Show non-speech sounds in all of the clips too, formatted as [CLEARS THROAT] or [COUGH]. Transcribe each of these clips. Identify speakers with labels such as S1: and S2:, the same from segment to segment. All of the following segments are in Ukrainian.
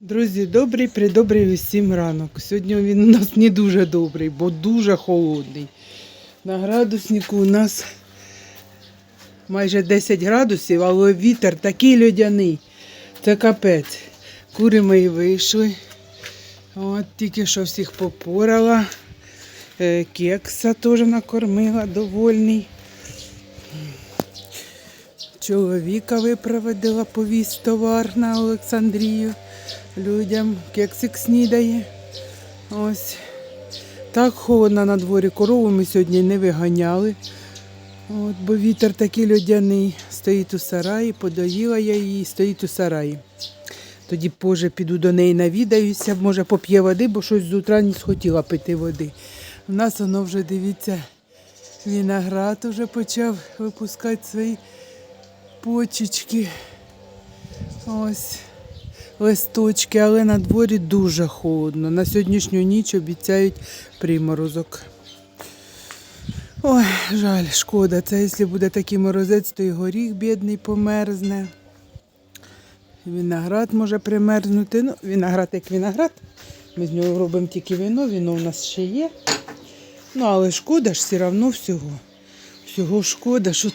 S1: Друзі, добрий, придобрий усім ранок. Сьогодні він у нас не дуже добрий, бо дуже холодний. На градуснику у нас майже 10 градусів, але вітер такий льодяний. Це капець. Кури мої вийшли. От тільки що всіх попорала. Е, Кекса теж накормила, довольний. Чоловіка випроводила повіз товар на Олександрію. Людям кексик снідає. Ось. Так холодно на дворі. Корову ми сьогодні не виганяли. От, бо вітер такий льодяний. Стоїть у сараї, подоїла я її, стоїть у сараї. Тоді позже піду до неї навідаюся, може поп'є води, бо щось з утра не схотіла пити води. У нас воно вже, дивіться, виноград вже почав випускати свої почечки. Ось листочки, але на дворі дуже холодно. На сьогоднішню ніч обіцяють приморозок. Ой, жаль, шкода. Це якщо буде такий морозець, то і горіх бідний померзне. І Виноград може примерзнути. Ну, виноград як виноград. Ми з нього робимо тільки вино, вино у нас ще є. Ну, але шкода ж все одно всього. Всього шкода, що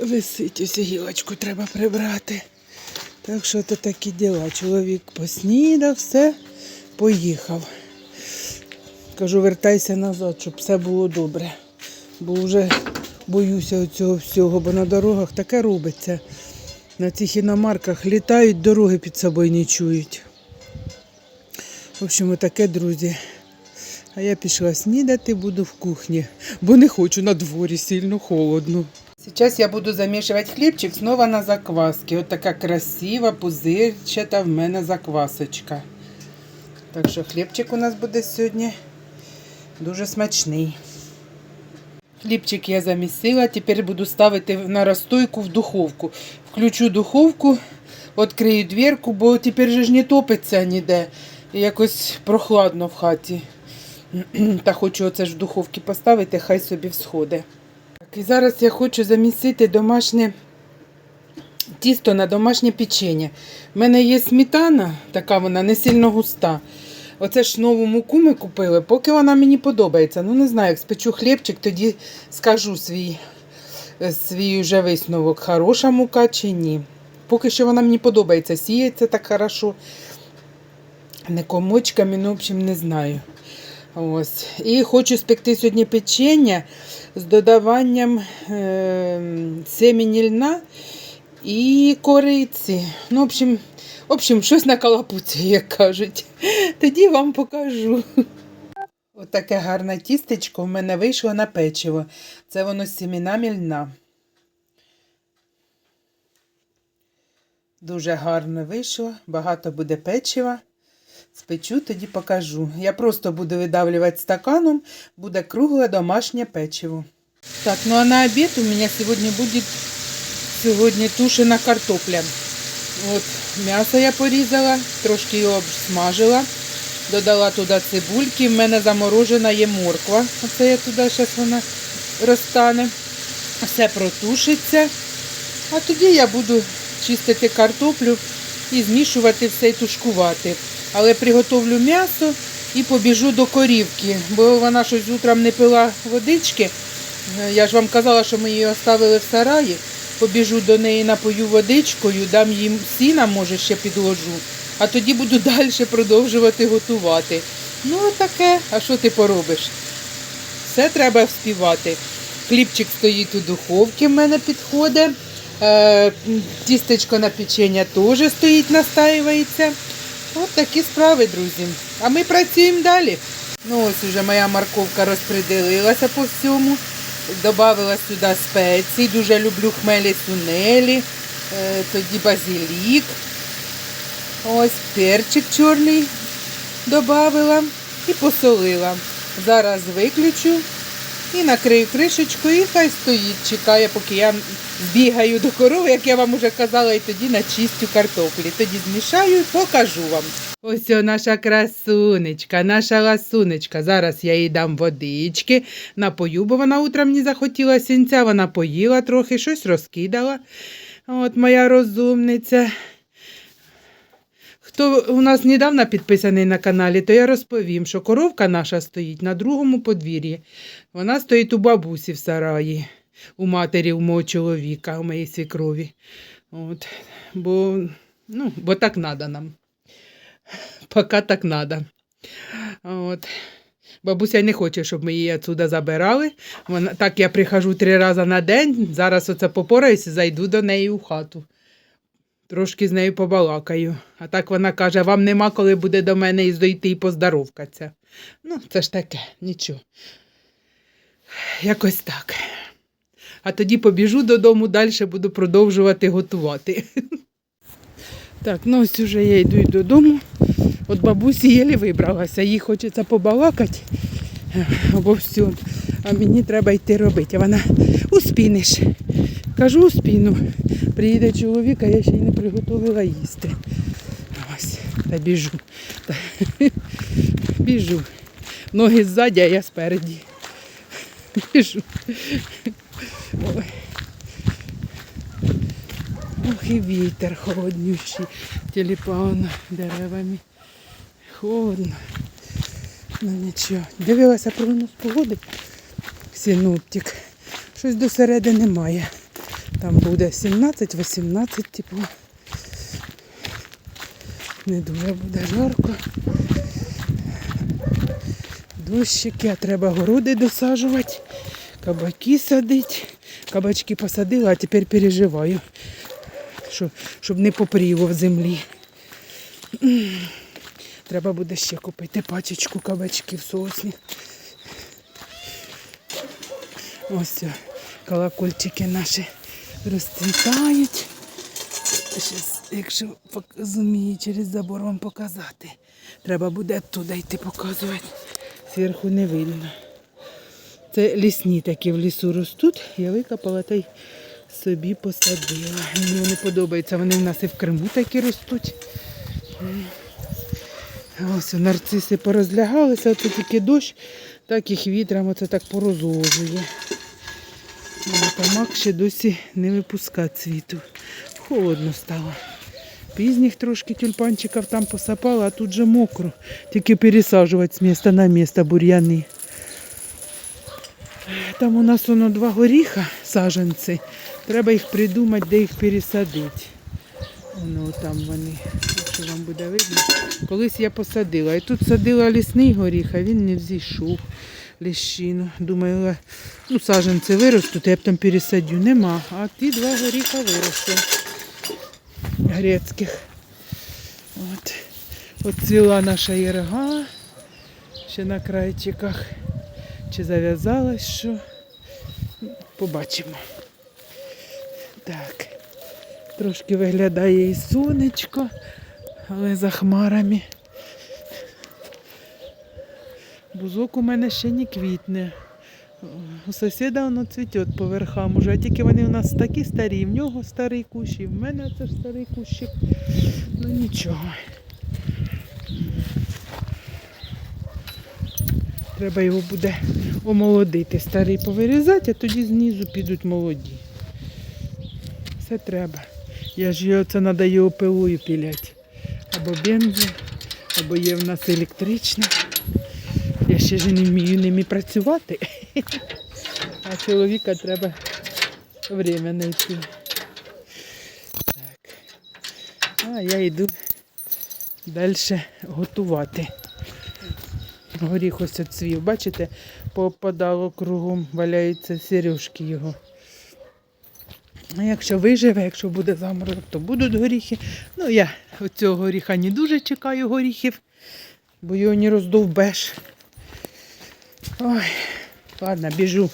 S1: висить ось гілочку треба прибрати. Так що то такі діла. Чоловік поснідав, все, поїхав. Кажу, вертайся назад, щоб все було добре. Бо вже боюся цього всього, бо на дорогах таке робиться. На цих іномарках літають, дороги під собою не чують. В общем, таке, друзі. А я пішла снідати, буду в кухні, бо не хочу на дворі сильно холодно. Сейчас я буду замешивать хлебчик снова на закваске. Вот така красива, пузирчата в мене заквасочка. Так що хлібчик у нас буде сьогодні дуже смачний. Хлібчик я замісила, тепер буду ставити на розстойку в духовку. Включу духовку, відкрию дверку, бо тепер же ж не топиться ніде. І якось прохладно в хаті. [CLEARS THROAT] Та хочу оце ж в духовці поставити, хай собі всходить. І зараз я хочу замісити домашнє тісто на домашнє печення. У мене є сметана, така вона не сильно густа. Оце ж нову муку ми купили, поки вона мені подобається. Ну, не знаю, як спечу хлібчик, тоді скажу свій, е, свій вже висновок, хороша мука чи ні. Поки що вона мені подобається, сіється так хорошо. Не комочками, ну, в общем, не знаю. Ось. І хочу спекти сьогодні печення з додаванням е, семені льна і кориці. Ну, в общем, в общем, щось на калапуці, як кажуть. Тоді вам покажу. Отаке гарне тістечко в мене вийшло на печиво. Це воно з семінами льна. Дуже гарно вийшло, багато буде печива. Спечу, тоді покажу. Я просто буду видавлювати стаканом, буде кругле домашнє печиво. Так, ну а на обід у мене сьогодні буде сьогодні тушена картопля. От м'ясо я порізала, трошки його обсмажила, додала туди цибульки. В мене заморожена є морква. Оце я туди зараз вона розтане. Все протушиться. А тоді я буду чистити картоплю і змішувати все і тушкувати. Але приготовлю м'ясо і побіжу до корівки, бо вона щось утром не пила водички. Е, Я ж вам казала, що ми її оставили в сараї. Побіжу до неї, напою водичкою, дам їм сіна, може, ще підложу, а тоді буду [LAUGHS] далі продовжувати готувати. Ну, таке, а що ти поробиш? Все треба вспівати. Хлібчик стоїть у духовці, в мене підходить. Е, тістечко на печення теж стоїть, настаюється. От такі справи, друзі. А ми працюємо далі. Ну ось уже моя морковка розпределилася по всьому. Добавила сюди спеції. Дуже люблю хмелі сунелі, е, тоді базилік. Ось перчик чорний додавила і посолила. Зараз виключу і накрию кришечкою, і хай стоїть, чекає, поки я збігаю до корови, як я вам уже казала, і тоді начистю картоплі. Тоді змішаю і покажу вам. Ось наша красунечка, наша ласунечка. Зараз я їй дам водички, напою, бо вона утром не захотіла сінця, вона поїла трохи, щось розкидала. От моя розумниця. Хто у нас недавно підписаний на каналі, то я розповім, що коровка наша стоїть на другому подвір'ї. Вона стоїть у бабусі в сараї, у матері у мого чоловіка, у моєї свекрові. От. Бо, ну, бо так надо нам. Поки так надо. От. Бабуся не хоче, щоб ми її отсюда забирали. Вона, так я прихожу три рази на день. Зараз оце попораюся, зайду до неї у хату. Трошки з нею побалакаю. А так вона каже, вам нема коли буде до мене і дойти і поздоровкатися. Ну, це ж таке, нічого. Якось так. А тоді побіжу додому, далі буду продовжувати готувати. [LAUGHS] Так, ну ось уже я йду додому. От бабусі єлі вибралася, їй хочеться побалакати обо всьому, а мені треба йти робити. А вона успінеш. Кажу, успіну. Приїде чоловік, а я ще й не приготувала їсти. Ось, та біжу. Та, [LAUGHS] біжу. Ноги ззаді, а я спереді. [LAUGHS] Біжу. Ой. Ох, і вітер холоднющий, телепан деревами. Холодно. Ну нічого. Дивилася прогноз погоди. Синоптик. Щось до середи немає. Там буде 17-18 тепло. Не дуже буде жарко. Дощики, а треба городи досаджувати, кабаки садити. Кабачки посадила, а тепер переживаю, що, щоб не попріло в землі. Треба буде ще купити пачечку кабачків сосні. Ось колокольчики наші розцвітають. Щас, якщо зумію через забор вам показати. Треба буде туди йти показувати. Зверху не видно. Це лісні такі в лісу ростуть. Я викопала та й собі посадила. Мені вони подобаються. Вони в нас і в Криму такі ростуть. Ось нарциси порозлягалися, оце тільки дощ, так їх вітром оце так порозложує. Мак ще досі не випускає цвіту. Холодно стало. Пізніх трошки тюльпанчиків там посапала, а тут же мокро. Тільки пересаджувати з міста на місто бур'яни. Там у нас воно два горіха, саженці. Треба їх придумати, де їх пересадити. Воно там вони, якщо вам буде видно. Колись я посадила. І тут садила лісний горіх, а він не взійшов ліщину. Думаю, ну, саженці виростуть, я б там пересадю. Нема. А ті два горіха виросли. Грецьких. От. От наша єрга. Ще на крайчиках. Чи зав'язалась що? Побачимо. Так. Трошки виглядає і сонечко, але за хмарами. Бузок у мене ще не квітне. У сусіда воно цвіте по верхам уже, а тільки вони у нас такі старі, в нього старий кущ, і в мене теж старий кущик. Ну нічого. Треба його буде омолодити, старий повирізати, а тоді знизу підуть молоді. Все треба. Я ж його це його пилою піляти. Або бензин, або є в нас електрична. Ще ж не вмію ними працювати. [LAUGHS] А чоловіка треба время знайти. Так. А я йду далі готувати. Горіх ось оцвів. Бачите, попадало кругом, валяються сережки його. А якщо виживе, якщо буде заморозок, то будуть горіхи. Ну, я цього горіха не дуже чекаю горіхів, бо його не роздовбеш. Ой, ладно, біжу,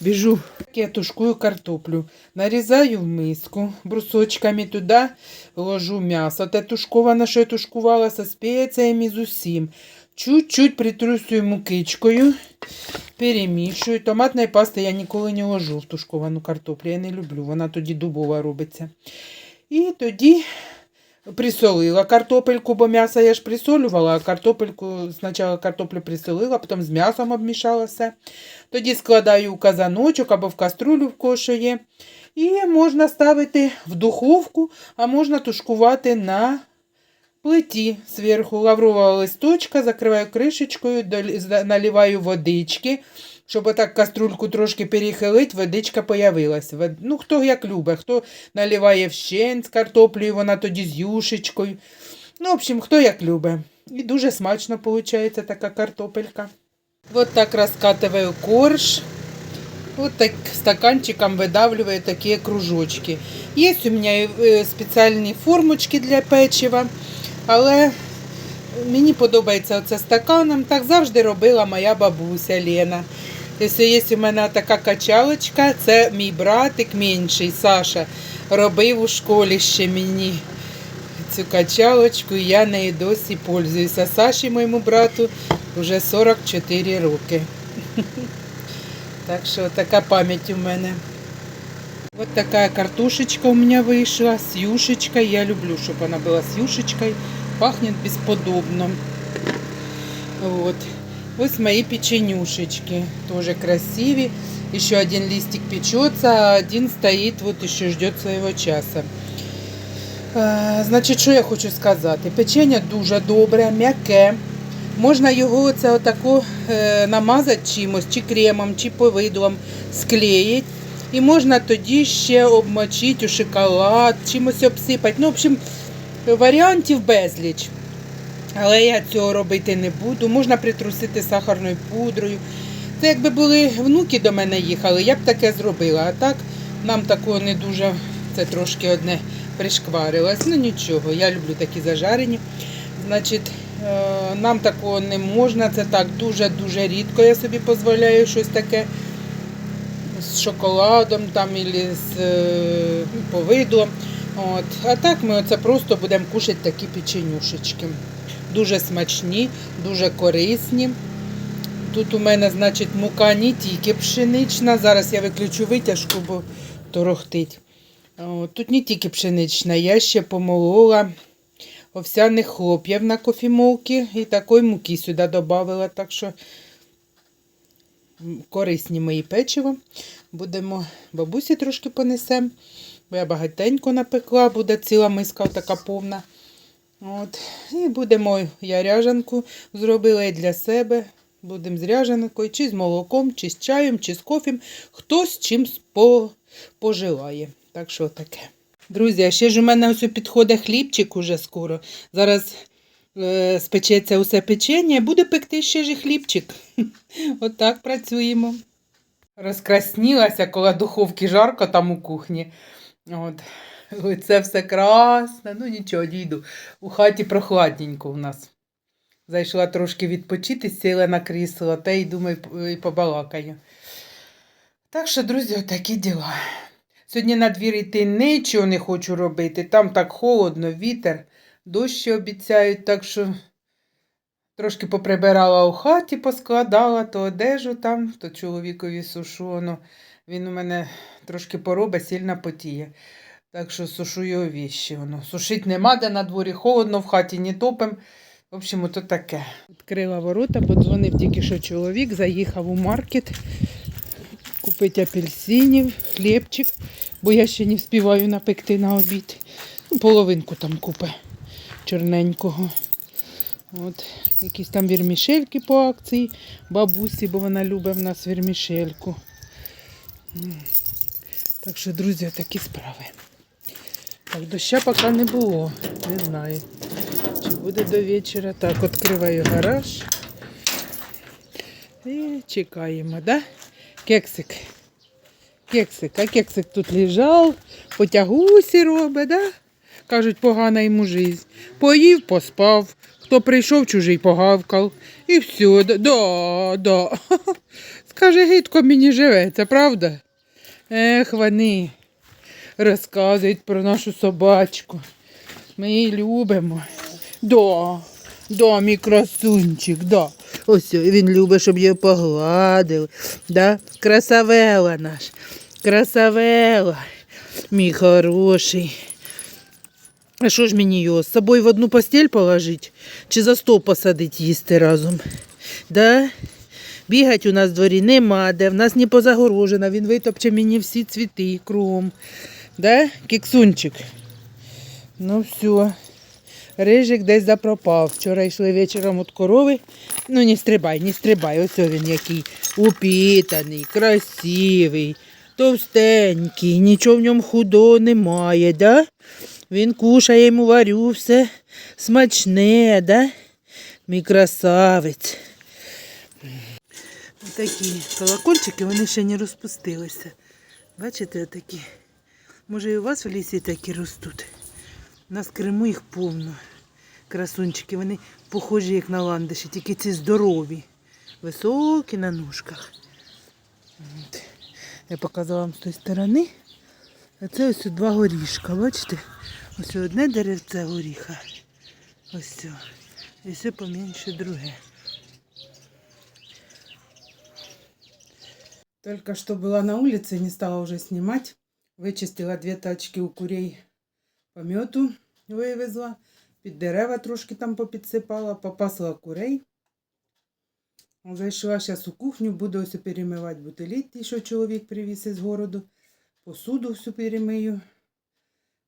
S1: біжу. Я тушкую картоплю. Нарізаю в миску брусочками туди ложу м'ясо. Те тушковане, що я тушкувала зі спеціями з усім. Чуть-чуть притрусую мукичкою, перемішую. Томатної пасти я ніколи не ложу в тушковану картоплю. Я не люблю, вона тоді дубова робиться. І тоді присолила картопельку, бо м'ясо я ж присолювала, а картопельку спочатку картоплю присолила, потім з м'ясом обмішала все. Тоді складаю у казаночок або в каструлю в кого. І можна ставити в духовку, а можна тушкувати на плиті зверху лаврова листочка, закриваю кришечкою, наливаю водички, щоб отак каструльку трошки перехилить, водичка появилась. Ну, хто як любить, хто наливає вщент з картоплею, вона тоді з юшечкою. Ну, в общем, хто як любить. І дуже смачно виходить така картопелька. Вот так раскатываю корж. Вот так стаканчиком выдавливаю такие кружочки. Есть у меня е, спеціальні формочки для печива, але мені подобається оце стаканом. Так завжди робила моя бабуся Лена. Ось є у мене така качалочка, це мій братик менший, Саша, робив у школі ще мені цю качалочку, і я нею досі пользуюся. Саші, моєму брату, вже 44 роки. [LAUGHS] Так що така пам'ять у мене. Вот такая картошечка у меня вышла с юшечкой. Я люблю, чтобы она была с юшечкой. Пахнет бесподобно. Вот. Вот мои печенюшечки. Тоже красивые. Еще один листик печется, а один стоит, вот еще ждет своего часа. Значить, що я хочу сказати? Печення дуже добре, м'яке. Можна його оце отако е, намазати чимось, чи кремом, чи повидлом, склеїть. І можна тоді ще обмочити у шоколад, чимось обсипати. Ну, в общем, варіантів безліч. Але я цього робити не буду. Можна притрусити сахарною пудрою. Це якби були внуки до мене їхали, я б таке зробила. А так нам такого не дуже, це трошки одне пришкварилось. Ну нічого, я люблю такі зажарені. Значить, е, нам такого не можна, це так дуже-дуже рідко я собі дозволяю щось таке з шоколадом там, або з е, повидлом. От. А так ми оце просто будемо кушати такі печенюшечки. Дуже смачні, дуже корисні. Тут у мене, значить, мука не тільки пшенична. Зараз я виключу витяжку, бо торохтить. Тут не тільки пшенична, я ще помолола овсяних хлоп'ів на кофемолки і такої муки сюди додавала. Так що корисні мої печиво. Будемо бабусі трошки понесемо, бо я багатенько напекла, буде ціла миска така повна. От. І будемо я ряжанку зробила і для себе. Будемо з ряжанкою, чи з молоком, чи з чаєм, чи з кофем. Хто з чим по, пожелає. Так що таке. Друзі, ще ж у мене ось підходить хлібчик уже скоро. Зараз е, спечеться усе печення, буде пекти ще ж і хлібчик. [LAUGHS] Отак працюємо. Розкраснілася, коли духовки жарко там у кухні. От. [LAUGHS] Це все красне. Ну нічого, дійду. У хаті прохладненько у нас. Зайшла трошки відпочити, сіла на крісло, та й думаю, і побалакаю. Так що, друзі, такі діла. Сьогодні на двір йти нічого не хочу робити. Там так холодно, вітер, дощ обіцяють, так що трошки поприбирала у хаті, поскладала то одежу там, то чоловікові сушу. Він у мене трошки поробить, сильно потіє. Так що сушу його віщі. Воно. Сушить нема, де на дворі холодно, в хаті не топим. В общем, то таке. Відкрила ворота, подзвонив тільки що чоловік, заїхав у маркет купити апельсинів, хлібчик, бо я ще не встигаю напекти на обід. Ну, половинку там купи чорненького. От, якісь там вірмішельки по акції бабусі, бо вона любить в нас вірмішельку. Так що, друзі, такі справи. Так, доща поки не було. Не знаю. Чи буде до вечора. Так, відкриваю гараж. І чекаємо, да? Кексик. Кексик. А кексик тут лежав, потягусі робить, да? Кажуть, погана йому жизнь. Поїв, поспав. Хто прийшов, чужий погавкав. І все. Да. да. [LAUGHS] Скаже, гидко мені живеться, правда? Ех, вони розказують про нашу собачку. Ми її любимо. Да, да, мій да. Ось він любить, щоб його погладили. Да? Красавела наш. Красавела, мій хороший. А що ж мені його? З собою в одну постіль положить? Чи за стол посадить їсти разом? Да? Бігать у нас в дворі нема де, в нас не позагорожено, він витопче мені всі цвіти кругом. Да? Кіксунчик. Ну все. Рижик десь запропав. Вчора йшли вечором від корови. Ну, не стрибай, не стрибай. Ось він який упітаний, красивий, товстенький, нічого в ньому худого немає, да? Він кушає йому варю, все смачне, да? Мій красавець. Такі колокольчики, вони ще не розпустилися. Бачите, такі. Може і у вас в лісі такі ростуть. У нас в Криму їх повно. Красунчики, вони похожі, як на ландиші, тільки ці здорові, високі на ножках. От. Я показала вам з тої сторони. А це ось два горішка, бачите? Ось одне деревце горіха. Ось це. І все поменше друге. Только что была на улице, не стала уже снимать. Вичистила дві тачки у курей помету, вивезла. Під дерева трошки там попідсипала, попасла курей. Зайшла зараз у кухню, буду ось перемивати бутилі, ті, що чоловік привіз із городу. Посуду всю перемию.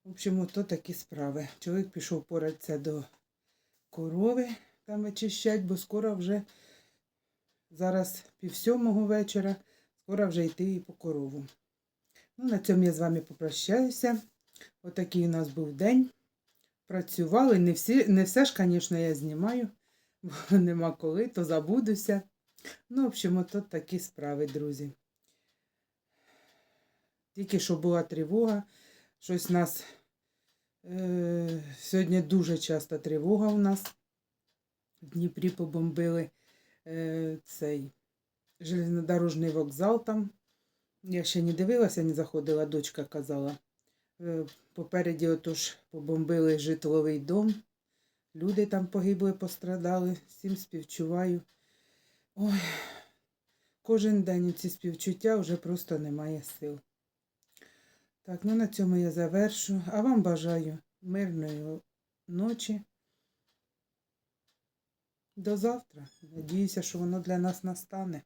S1: В общем, ото такі справи. Чоловік пішов поратися до корови, там вичищать, бо скоро вже зараз пів сьомого вечора. Скоро вже йти і по корову. Ну, на цьому я з вами попрощаюся. Отакий у нас був день. Працювали. Не, всі, не все ж, звісно, я знімаю, [LAUGHS] бо нема коли, то забудуся. Ну, в общем, от такі справи, друзі. Тільки що була тривога, щось нас е, сьогодні дуже часто тривога у нас. В Дніпрі побомбили е, цей железнодорожний вокзал там. Я ще не дивилася, не заходила, дочка казала. Е, Попереді отож побомбили житловий дом. Люди там погибли, пострадали. Всім співчуваю. Ой, кожен день ці співчуття вже просто немає сил. Так, ну на цьому я завершу. А вам бажаю мирної ночі. До завтра. Надіюся, що воно для нас настане.